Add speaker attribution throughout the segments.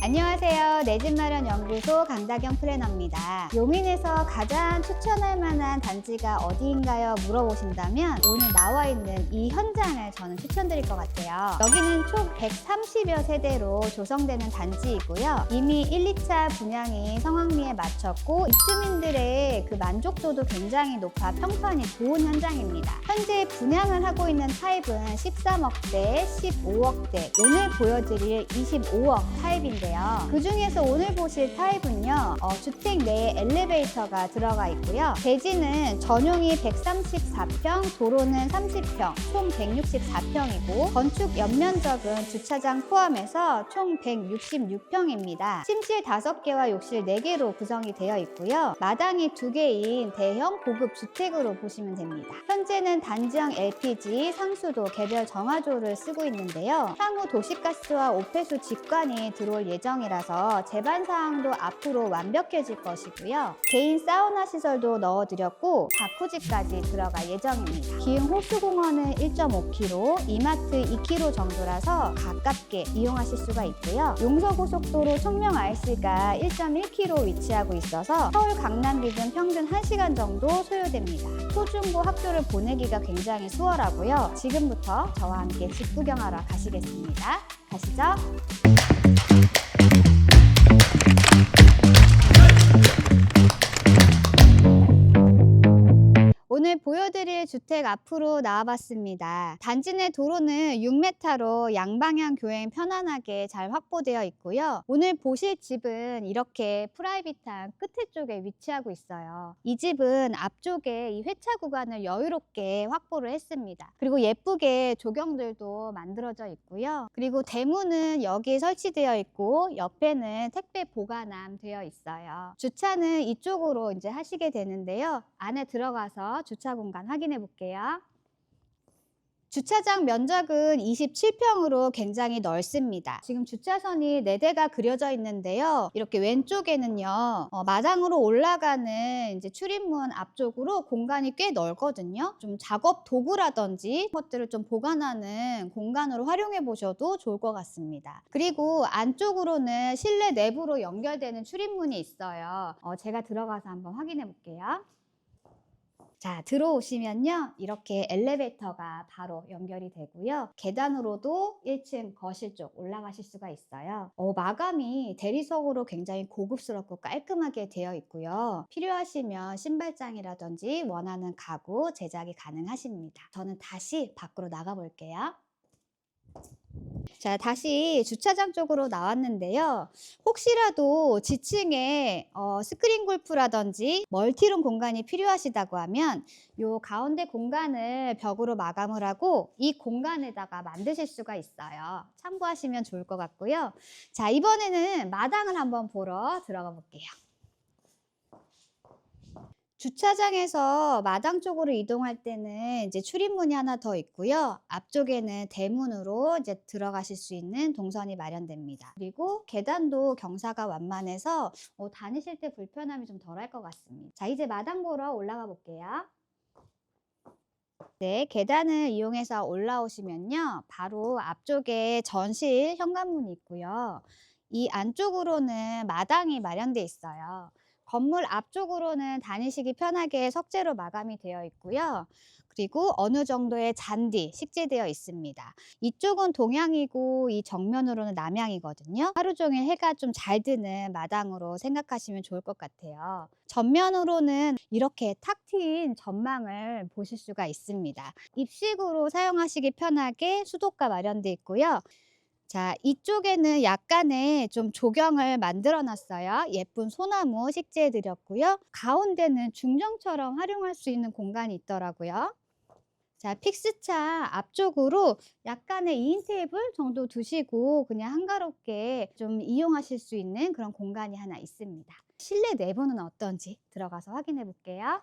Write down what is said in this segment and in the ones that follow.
Speaker 1: 안녕하세요. 내 집 마련 연구소 강다경 플래너입니다. 용인에서 가장 추천할 만한 단지가 어디인가요? 물어보신다면 오늘 나와 있는 이 현장을 저는 추천드릴 것 같아요. 여기는 총 130여 세대로 조성되는 단지이고요. 이미 1, 2차 분양이 성황리에 마쳤고 입주민들의 그 만족도도 굉장히 높아 평판이 좋은 현장입니다. 현재 분양을 하고 있는 타입은 13억대, 15억대, 오늘 보여드릴 25억 타입인데 요. 그 중에서 오늘 보실 타입은요, 어, 주택 내에 엘리베이터가 들어가 있고요. 대지는 전용이 134평, 도로는 30평, 총 164평이고, 건축 연면적은 주차장 포함해서 총 166평입니다. 침실 5개와 욕실 4개로 구성이 되어 있고요. 마당이 2개인 대형 고급 주택으로 보시면 됩니다. 현재는 단지형 LPG, 상수도, 개별 정화조를 쓰고 있는데요. 향후 도시가스와 오폐수 직관이 들어올 예정 이라서 제반 사항도 앞으로 완벽해질 것이고요. 개인 사우나 시설도 넣어드렸고 자쿠지까지 들어갈 예정입니다. 기흥 호수공원은 1.5km, 이마트 2km 정도라서 가깝게 이용하실 수가 있고요. 용서고속도로 청명 IC가 1.1km 위치하고 있어서 서울 강남 기준 평균 1시간 정도 소요됩니다. 초중고 학교를 보내기가 굉장히 수월하고요. 지금부터 저와 함께 집 구경하러 가시겠습니다. 가시죠. 보여드릴 주택 앞으로 나와봤습니다. 단지 내 도로는 6m로 양방향 교행 편안하게 잘 확보되어 있고요. 오늘 보실 집은 이렇게 프라이빗한 끝에 쪽에 위치하고 있어요. 이 집은 앞쪽에 이 회차 구간을 여유롭게 확보를 했습니다. 그리고 예쁘게 조경들도 만들어져 있고요. 그리고 대문은 여기에 설치되어 있고 옆에는 택배 보관함 되어 있어요. 주차는 이쪽으로 이제 하시게 되는데요. 안에 들어가서 주차 공간 확인해 볼게요. 주차장 면적은 27평으로 굉장히 넓습니다. 지금 주차선이 4대가 그려져 있는데요. 이렇게 왼쪽에는요, 어, 마당으로 올라가는 이제 출입문 앞쪽으로 공간이 꽤 넓거든요. 좀 작업 도구라든지 것들을 좀 보관하는 공간으로 활용해 보셔도 좋을 것 같습니다. 그리고 안쪽으로는 실내 내부로 연결되는 출입문이 있어요. 어, 제가 들어가서 한번 확인해 볼게요. 자, 들어오시면요. 이렇게 엘리베이터가 바로 연결이 되고요. 계단으로도 1층 거실 쪽 올라가실 수가 있어요. 어, 마감이 대리석으로 굉장히 고급스럽고 깔끔하게 되어 있고요. 필요하시면 신발장이라든지 원하는 가구 제작이 가능하십니다. 저는 다시 밖으로 나가 볼게요. 자, 다시 주차장 쪽으로 나왔는데요. 혹시라도 지층에 어, 스크린 골프라든지 멀티룸 공간이 필요하시다고 하면 요 가운데 공간을 벽으로 마감을 하고 이 공간에다가 만드실 수가 있어요. 참고하시면 좋을 것 같고요. 자, 이번에는 마당을 한번 보러 들어가 볼게요. 주차장에서 마당 쪽으로 이동할 때는 이제 출입문이 하나 더 있고요. 앞쪽에는 대문으로 이제 들어가실 수 있는 동선이 마련됩니다. 그리고 계단도 경사가 완만해서 어, 다니실 때 불편함이 좀 덜할 것 같습니다. 자, 이제 마당 보러 올라가 볼게요. 네, 계단을 이용해서 올라오시면요. 바로 앞쪽에 전실 현관문이 있고요. 이 안쪽으로는 마당이 마련돼 있어요. 건물 앞쪽으로는 다니시기 편하게 석재로 마감이 되어 있고요. 그리고 어느 정도의 잔디 식재되어 있습니다. 이쪽은 동향이고 이 정면으로는 남향이거든요. 하루 종일 해가 좀 잘 드는 마당으로 생각하시면 좋을 것 같아요. 전면으로는 이렇게 탁 트인 전망을 보실 수가 있습니다. 입식으로 사용하시기 편하게 수도가 마련되어 있고요. 자, 이쪽에는 약간의 좀 조경을 만들어 놨어요. 예쁜 소나무 식재해 드렸고요. 가운데는 중정처럼 활용할 수 있는 공간이 있더라고요. 자, 픽스차 앞쪽으로 약간의 2인 테이블 정도 두시고 그냥 한가롭게 좀 이용하실 수 있는 그런 공간이 하나 있습니다. 실내 내부는 어떤지 들어가서 확인해 볼게요.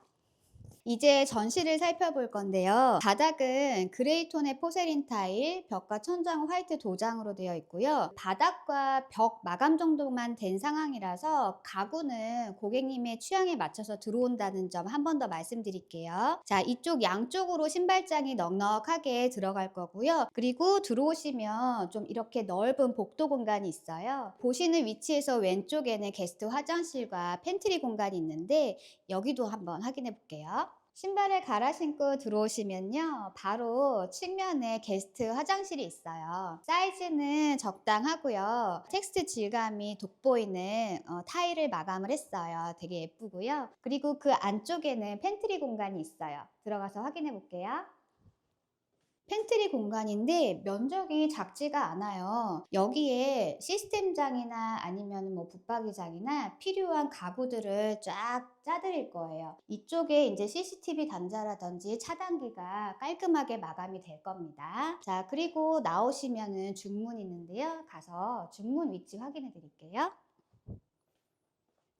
Speaker 1: 이제 전시를 살펴볼 건데요. 바닥은 그레이 톤의 포세린 타일, 벽과 천장은 화이트 도장으로 되어 있고요. 바닥과 벽 마감 정도만 된 상황이라서 가구는 고객님의 취향에 맞춰서 들어온다는 점 한 번 더 말씀드릴게요. 자, 이쪽 양쪽으로 신발장이 넉넉하게 들어갈 거고요. 그리고 들어오시면 좀 이렇게 넓은 복도 공간이 있어요. 보시는 위치에서 왼쪽에는 게스트 화장실과 팬트리 공간이 있는데 여기도 한번 확인해 볼게요. 신발을 갈아 신고 들어오시면요. 바로 측면에 게스트 화장실이 있어요. 사이즈는 적당하고요. 텍스트 질감이 돋보이는 어, 타일을 마감을 했어요. 되게 예쁘고요. 그리고 그 안쪽에는 팬트리 공간이 있어요. 들어가서 확인해 볼게요. 팬트리 공간인데 면적이 작지가 않아요. 여기에 시스템장이나 아니면 뭐 붙박이장이나 필요한 가구들을 쫙 짜드릴 거예요. 이쪽에 이제 CCTV 단자라든지 차단기가 깔끔하게 마감이 될 겁니다. 자, 그리고 나오시면은 중문이 있는데요. 가서 중문 위치 확인해 드릴게요.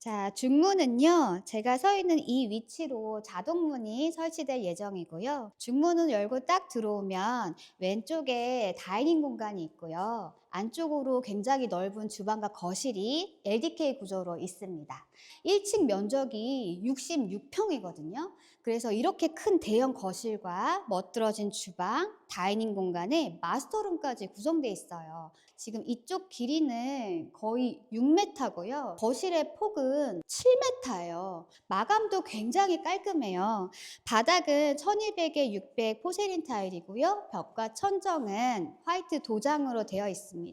Speaker 1: 자, 중문은요, 제가 서 있는 이 위치로 자동문이 설치될 예정이고요. 중문을 열고 딱 들어오면 왼쪽에 다이닝 공간이 있고요. 안쪽으로 굉장히 넓은 주방과 거실이 LDK 구조로 있습니다. 1층 면적이 66평이거든요. 그래서 이렇게 큰 대형 거실과 멋들어진 주방, 다이닝 공간에 마스터룸까지 구성되어 있어요. 지금 이쪽 길이는 거의 6m고요. 거실의 폭은 7m예요. 마감도 굉장히 깔끔해요. 바닥은 1200에 600 포세린 타일이고요. 벽과 천정은 화이트 도장으로 되어 있습니다.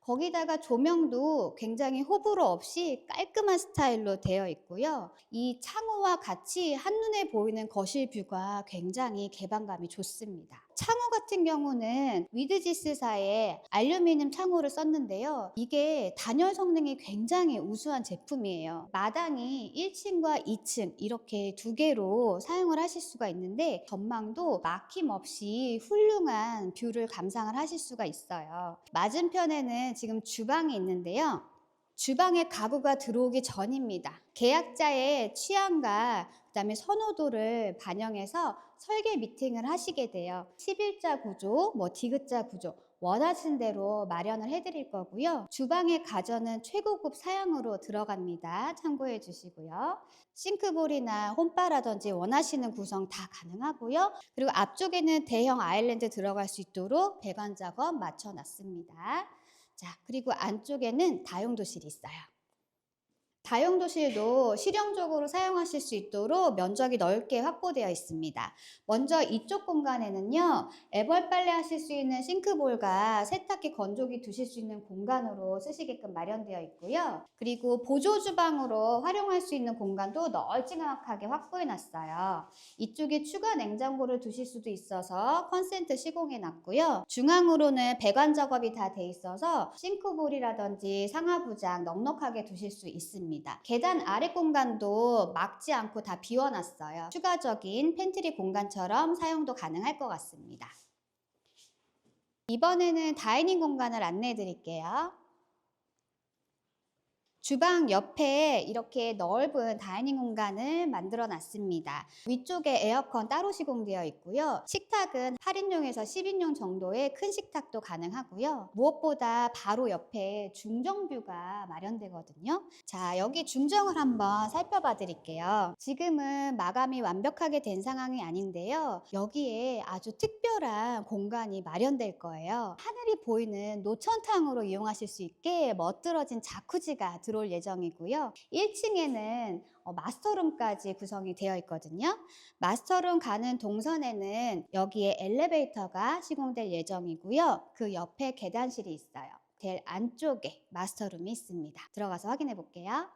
Speaker 1: 거기다가 조명도 굉장히 호불호 없이 깔끔한 스타일로 되어 있고요. 이 창호와 같이 한눈에 보이는 거실 뷰가 굉장히 개방감이 좋습니다. 창호 같은 경우는 위드지스사의 알루미늄 창호를 썼는데요. 이게 단열 성능이 굉장히 우수한 제품이에요. 마당이 1층과 2층 이렇게 두 개로 사용을 하실 수가 있는데 전망도 막힘없이 훌륭한 뷰를 감상을 하실 수가 있어요. 맞은편에는 지금 주방이 있는데요. 주방에 가구가 들어오기 전입니다. 계약자의 취향과 그다음에 선호도를 반영해서 설계 미팅을 하시게 돼요. 11자 구조, 뭐 디귿자 구조 원하신 대로 마련을 해드릴 거고요. 주방의 가전은 최고급 사양으로 들어갑니다. 참고해 주시고요. 싱크볼이나 홈바라든지 원하시는 구성 다 가능하고요. 그리고 앞쪽에는 대형 아일랜드 들어갈 수 있도록 배관 작업 맞춰놨습니다. 자, 그리고 안쪽에는 다용도실이 있어요. 다용 도실도 실용적으로 사용하실 수 있도록 면적이 넓게 확보되어 있습니다. 먼저 이쪽 공간에는요, 애벌 빨래 하실 수 있는 싱크볼과 세탁기 건조기 두실 수 있는 공간으로 쓰시게끔 마련되어 있고요. 그리고 보조 주방으로 활용할 수 있는 공간도 널찍하게 확보해 놨어요. 이쪽에 추가 냉장고를 두실 수도 있어서 컨센트 시공해 놨고요. 중앙으로는 배관 작업이 다 돼 있어서 싱크볼이라든지 상하 부장 넉넉하게 두실 수 있습니다. 계단 아래 공간도 막지 않고 다 비워놨어요. 추가적인 팬트리 공간처럼 사용도 가능할 것 같습니다. 이번에는 다이닝 공간을 안내해 드릴게요. 주방 옆에 이렇게 넓은 다이닝 공간을 만들어 놨습니다. 위쪽에 에어컨 따로 시공되어 있고요. 식탁은 8인용에서 10인용 정도의 큰 식탁도 가능하고요. 무엇보다 바로 옆에 중정뷰가 마련되거든요. 자, 여기 중정을 한번 살펴봐 드릴게요. 지금은 마감이 완벽하게 된 상황이 아닌데요. 여기에 아주 특별한 공간이 마련될 거예요. 하늘이 보이는 노천탕으로 이용하실 수 있게 멋들어진 자쿠지가 들어 올 예정이고요. 1층에는 어, 마스터룸까지 구성이 되어 있거든요. 마스터룸 가는 동선에는 여기에 엘리베이터가 시공될 예정이고요. 그 옆에 계단실이 있어요. 될 안쪽에 마스터룸이 있습니다. 들어가서 확인해 볼게요.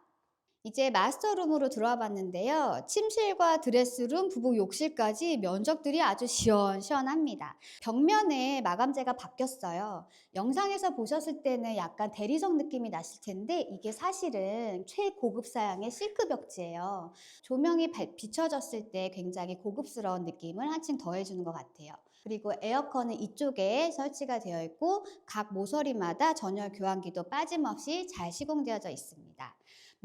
Speaker 1: 이제 마스터룸으로 들어와 봤는데요. 침실과 드레스룸, 부부 욕실까지 면적들이 아주 시원시원합니다. 벽면에 마감재가 바뀌었어요. 영상에서 보셨을 때는 약간 대리석 느낌이 나실 텐데 이게 사실은 최고급 사양의 실크 벽지예요. 조명이 바- 비춰졌을 때 굉장히 고급스러운 느낌을 한층 더해주는 것 같아요. 그리고 에어컨은 이쪽에 설치가 되어 있고 각 모서리마다 전열 교환기도 빠짐없이 잘 시공되어져 있습니다.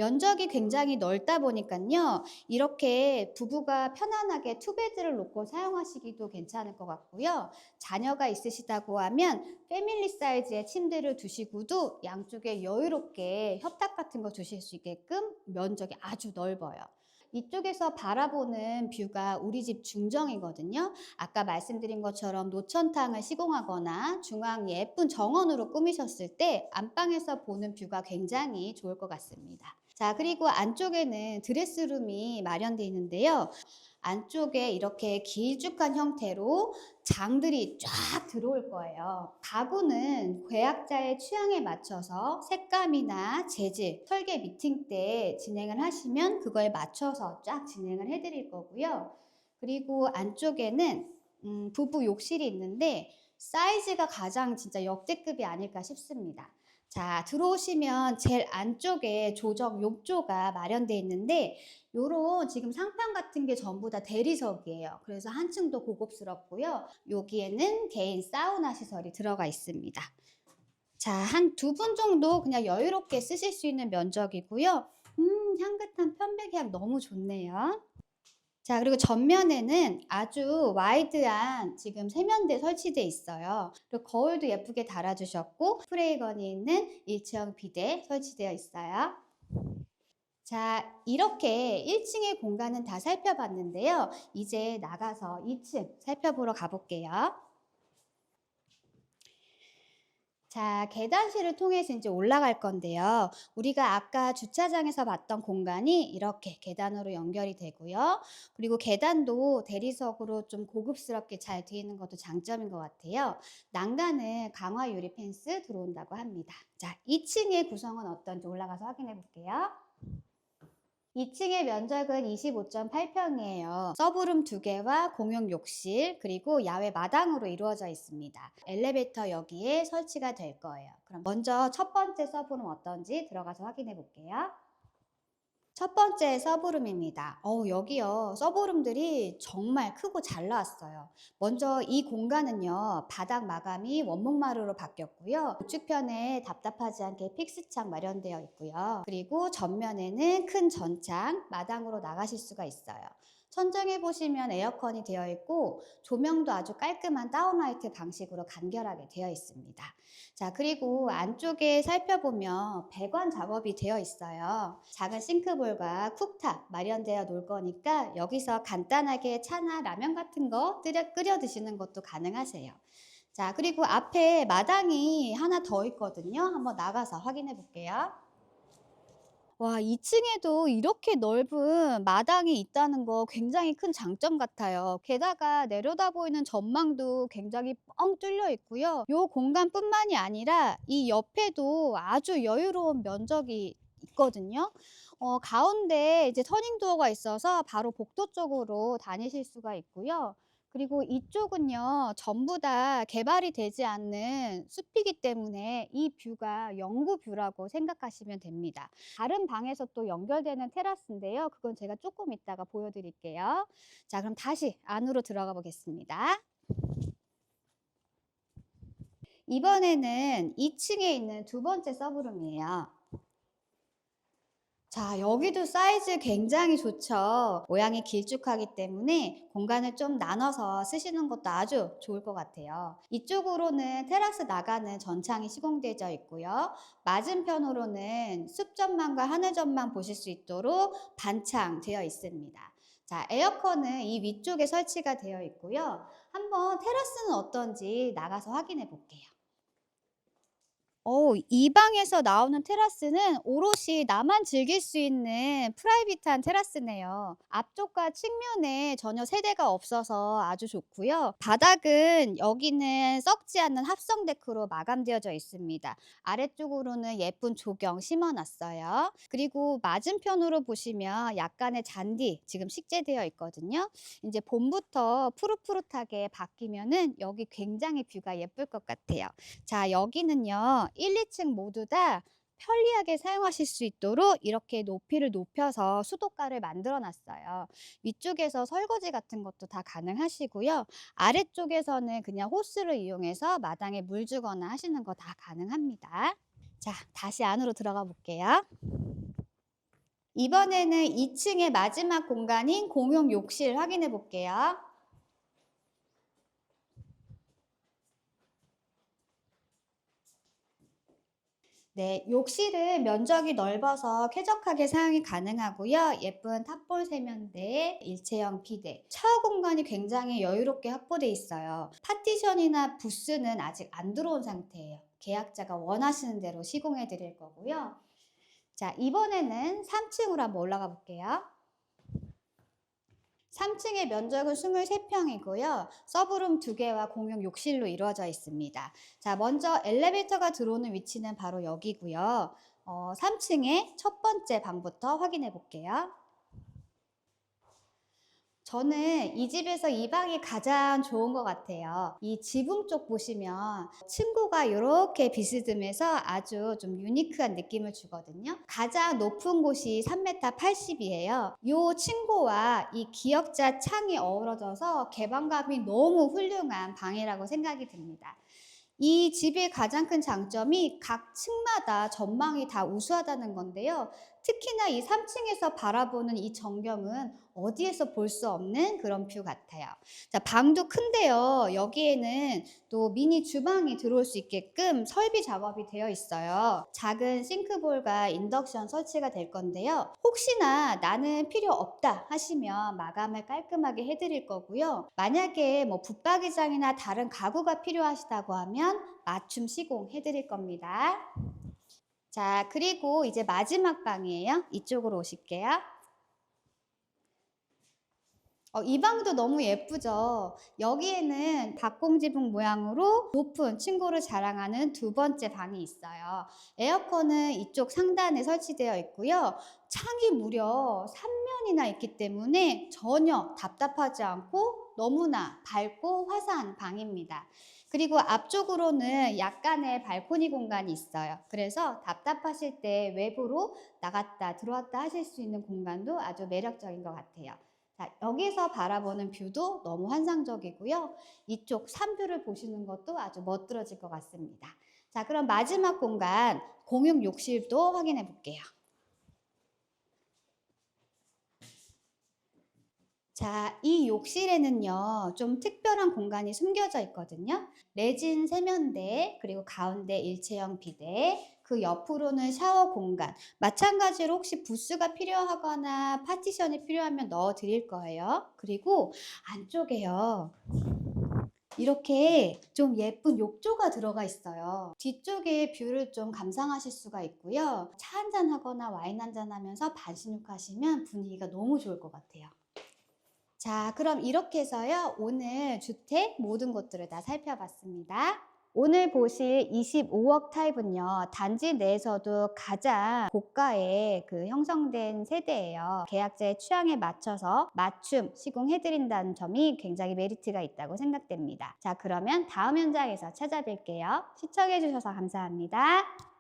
Speaker 1: 면적이 굉장히 넓다 보니까요. 이렇게 부부가 편안하게 투베드를 놓고 사용하시기도 괜찮을 것 같고요. 자녀가 있으시다고 하면 패밀리 사이즈의 침대를 두시고도 양쪽에 여유롭게 협탁 같은 거 두실 수 있게끔 면적이 아주 넓어요. 이쪽에서 바라보는 뷰가 우리 집 중정이거든요. 아까 말씀드린 것처럼 노천탕을 시공하거나 중앙 예쁜 정원으로 꾸미셨을 때 안방에서 보는 뷰가 굉장히 좋을 것 같습니다. 자, 그리고 안쪽에는 드레스룸이 마련되어 있는데요. 안쪽에 이렇게 길쭉한 형태로 장들이 쫙 들어올 거예요. 가구는 계약자의 취향에 맞춰서 색감이나 재질, 설계 미팅 때 진행을 하시면 그거에 맞춰서 쫙 진행을 해드릴 거고요. 그리고 안쪽에는 음, 부부 욕실이 있는데 사이즈가 가장 진짜 역대급이 아닐까 싶습니다. 자, 들어오시면 제일 안쪽에 조적 욕조가 마련되어 있는데 요런 지금 상판 같은 게 전부 다 대리석이에요. 그래서 한층 더 고급스럽고요. 여기에는 개인 사우나 시설이 들어가 있습니다. 자, 한 두 분 정도 그냥 여유롭게 쓰실 수 있는 면적이고요. 음, 향긋한 편백향 너무 좋네요. 자, 그리고 전면에는 아주 와이드한 지금 세면대 설치돼 있어요. 그리고 거울도 예쁘게 달아주셨고 프레이건이 있는 일체형 비대 설치되어 있어요. 자, 이렇게 1층의 공간은 다 살펴봤는데요. 이제 나가서 2층 살펴보러 가볼게요. 자, 계단실을 통해서 이제 올라갈 건데요. 우리가 아까 주차장에서 봤던 공간이 이렇게 계단으로 연결이 되고요. 그리고 계단도 대리석으로 좀 고급스럽게 잘 되어 있는 것도 장점인 것 같아요. 난간은 강화 유리 펜스 들어온다고 합니다. 자, 2층의 구성은 어떤지 올라가서 확인해 볼게요. 2층의 면적은 25.8평이에요. 서브룸 2개와 공용 욕실 그리고 야외 마당으로 이루어져 있습니다. 엘리베이터 여기에 설치가 될 거예요. 그럼 먼저 첫 번째 서브룸 어떤지 들어가서 확인해 볼게요. 첫 번째 서브룸입니다. 어 여기요. 서브룸들이 정말 크고 잘 나왔어요. 먼저 이 공간은요. 바닥 마감이 원목마루로 바뀌었고요. 우측편에 답답하지 않게 픽스창 마련되어 있고요. 그리고 전면에는 큰 전창, 마당으로 나가실 수가 있어요. 천장에 보시면 에어컨이 되어 있고 조명도 아주 깔끔한 다운라이트 방식으로 간결하게 되어 있습니다. 자, 그리고 안쪽에 살펴보면 배관 작업이 되어 있어요. 작은 싱크볼과 쿡탑 마련되어 놓을 거니까 여기서 간단하게 차나 라면 같은 거 끓여, 끓여 드시는 것도 가능하세요. 자, 그리고 앞에 마당이 하나 더 있거든요. 한번 나가서 확인해 볼게요. 와, 2층에도 이렇게 넓은 마당이 있다는 거 굉장히 큰 장점 같아요. 게다가 내려다 보이는 전망도 굉장히 뻥 뚫려 있고요. 요 공간뿐만이 아니라 이 옆에도 아주 여유로운 면적이 있거든요. 어, 가운데 이제 터닝 도어가 있어서 바로 복도 쪽으로 다니실 수가 있고요. 그리고 이쪽은요, 전부 다 개발이 되지 않는 숲이기 때문에 이 뷰가 영구 뷰라고 생각하시면 됩니다. 다른 방에서 또 연결되는 테라스인데요. 그건 제가 조금 이따가 보여드릴게요. 자, 그럼 다시 안으로 들어가 보겠습니다. 이번에는 2층에 있는 두 번째 서브룸이에요. 자, 여기도 사이즈 굉장히 좋죠. 모양이 길쭉하기 때문에 공간을 좀 나눠서 쓰시는 것도 아주 좋을 것 같아요. 이쪽으로는 테라스 나가는 전창이 시공되어 있고요. 맞은편으로는 숲 전망과 하늘 전망 보실 수 있도록 반창 되어 있습니다. 자, 에어컨은 이 위쪽에 설치가 되어 있고요. 한번 테라스는 어떤지 나가서 확인해 볼게요. 어, 이 방에서 나오는 테라스는 오롯이 나만 즐길 수 있는 프라이빗한 테라스네요. 앞쪽과 측면에 전혀 세대가 없어서 아주 좋고요. 바닥은 여기는 썩지 않는 합성 데크로 마감되어져 있습니다. 아래쪽으로는 예쁜 조경 심어놨어요. 그리고 맞은편으로 보시면 약간의 잔디 지금 식재되어 있거든요. 이제 봄부터 푸릇푸릇하게 바뀌면은 여기 굉장히 뷰가 예쁠 것 같아요. 자, 여기는요. 1, 2층 모두 다 편리하게 사용하실 수 있도록 이렇게 높이를 높여서 수도가를 만들어 놨어요. 위쪽에서 설거지 같은 것도 다 가능하시고요. 아래쪽에서는 그냥 호스를 이용해서 마당에 물 주거나 하시는 거 다 가능합니다. 자, 다시 안으로 들어가 볼게요. 이번에는 2층의 마지막 공간인 공용 욕실 확인해 볼게요. 네, 욕실은 면적이 넓어서 쾌적하게 사용이 가능하고요. 예쁜 탑볼 세면대, 일체형 비대, 샤워 공간이 굉장히 여유롭게 확보돼 있어요. 파티션이나 부스는 아직 안 들어온 상태예요. 계약자가 원하시는 대로 시공해 드릴 거고요. 자, 이번에는 3층으로 한번 올라가 볼게요. 3층의 면적은 23평이고요. 서브룸 2개와 공용 욕실로 이루어져 있습니다. 자, 먼저 엘리베이터가 들어오는 위치는 바로 여기고요. 어, 3층의 첫 번째 방부터 확인해 볼게요. 저는 이 집에서 이 방이 가장 좋은 것 같아요. 이 지붕 쪽 보시면 층고가 이렇게 비스듬해서 아주 좀 유니크한 느낌을 주거든요. 가장 높은 곳이 3m 80이에요. 이 층고와 이 기역자 창이 어우러져서 개방감이 너무 훌륭한 방이라고 생각이 듭니다. 이 집의 가장 큰 장점이 각 층마다 전망이 다 우수하다는 건데요. 특히나 이 3층에서 바라보는 이 전경은 어디에서 볼 수 없는 그런 뷰 같아요. 자, 방도 큰데요. 여기에는 또 미니 주방이 들어올 수 있게끔 설비 작업이 되어 있어요. 작은 싱크볼과 인덕션 설치가 될 건데요. 혹시나 나는 필요 없다 하시면 마감을 깔끔하게 해드릴 거고요. 만약에 뭐 붙박이장이나 다른 가구가 필요하시다고 하면 맞춤 시공 해드릴 겁니다. 자, 그리고 이제 마지막 방이에요. 이쪽으로 오실게요. 어, 이 방도 너무 예쁘죠? 여기에는 박공지붕 모양으로 높은 층고를 자랑하는 두 번째 방이 있어요. 에어컨은 이쪽 상단에 설치되어 있고요. 창이 무려 3면이나 있기 때문에 전혀 답답하지 않고 너무나 밝고 화사한 방입니다. 그리고 앞쪽으로는 약간의 발코니 공간이 있어요. 그래서 답답하실 때 외부로 나갔다 들어왔다 하실 수 있는 공간도 아주 매력적인 것 같아요. 자, 여기서 바라보는 뷰도 너무 환상적이고요. 이쪽 산뷰를 보시는 것도 아주 멋들어질 것 같습니다. 자, 그럼 마지막 공간 공용 욕실도 확인해 볼게요. 자, 이 욕실에는요, 좀 특별한 공간이 숨겨져 있거든요. 레진 세면대, 그리고 가운데 일체형 비대, 그 옆으로는 샤워 공간. 마찬가지로 혹시 부스가 필요하거나 파티션이 필요하면 넣어 드릴 거예요. 그리고 안쪽에요. 이렇게 좀 예쁜 욕조가 들어가 있어요. 뒤쪽에 뷰를 좀 감상하실 수가 있고요. 차 한잔 하거나 와인 한잔 하면서 반신욕 하시면 분위기가 너무 좋을 것 같아요. 자, 그럼 이렇게 해서요. 오늘 주택 모든 것들을 다 살펴봤습니다. 오늘 보실 25억 타입은요, 단지 내에서도 가장 고가의 그 형성된 세대예요. 계약자의 취향에 맞춰서 맞춤 시공해드린다는 점이 굉장히 메리트가 있다고 생각됩니다. 자, 그러면 다음 현장에서 찾아뵐게요. 시청해주셔서 감사합니다.